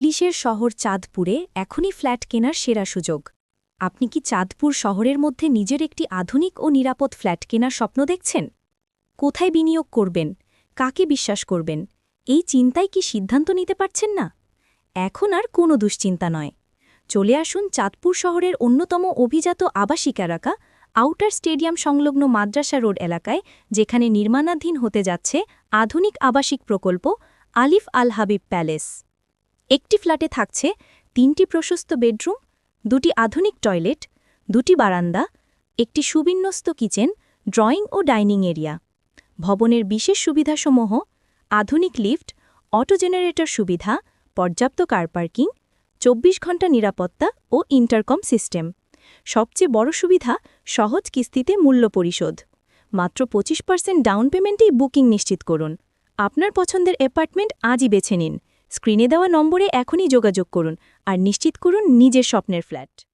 পুলিশের শহর চাঁদপুরে এখনই ফ্ল্যাট কেনার সেরা সুযোগ। আপনি কি চাঁদপুর শহরের মধ্যে নিজের একটি আধুনিক ও নিরাপদ ফ্ল্যাট কেনার স্বপ্ন দেখছেন? কোথায় বিনিয়োগ করবেন? কাকে বিশ্বাস করবেন? এই চিন্তায় কি সিদ্ধান্ত নিতে পারছেন না? এখন আর কোনো দুশ্চিন্তা নয়। চলে আসুন চাঁদপুর শহরের অন্যতম অভিজাত আবাসিক এলাকা, আউটার স্টেডিয়াম সংলগ্ন মাদ্রাসা রোড এলাকায়, যেখানে নির্মাণাধীন হতে যাচ্ছে আধুনিক আবাসিক প্রকল্প আলিফ আল হাবিব প্যালেস। একটি ফ্ল্যাটে থাকছে তিনটি প্রশস্ত বেডরুম, দুটি আধুনিক টয়লেট, দুটি বারান্দা, একটি সুবিন্যস্ত কিচেন, ড্রয়িং ও ডাইনিং এরিয়া। ভবনের বিশেষ সুবিধাসমূহ, আধুনিক লিফট, অটো জেনারেটর সুবিধা, পর্যাপ্ত কার পার্কিং, চব্বিশ ঘণ্টা নিরাপত্তা ও ইন্টারকম সিস্টেম। সবচেয়ে বড় সুবিধা, সহজ কিস্তিতে মূল্য পরিশোধ। মাত্র পঁচিশ পার্সেন্ট ডাউন পেমেন্টেই বুকিং নিশ্চিত করুন। আপনার পছন্দের অ্যাপার্টমেন্ট আজই বেছে নিন। স্ক্রিনে দেওয়া নম্বরে এখনই যোগাযোগ করুন আর নিশ্চিত করুন নিজের স্বপ্নের ফ্ল্যাট।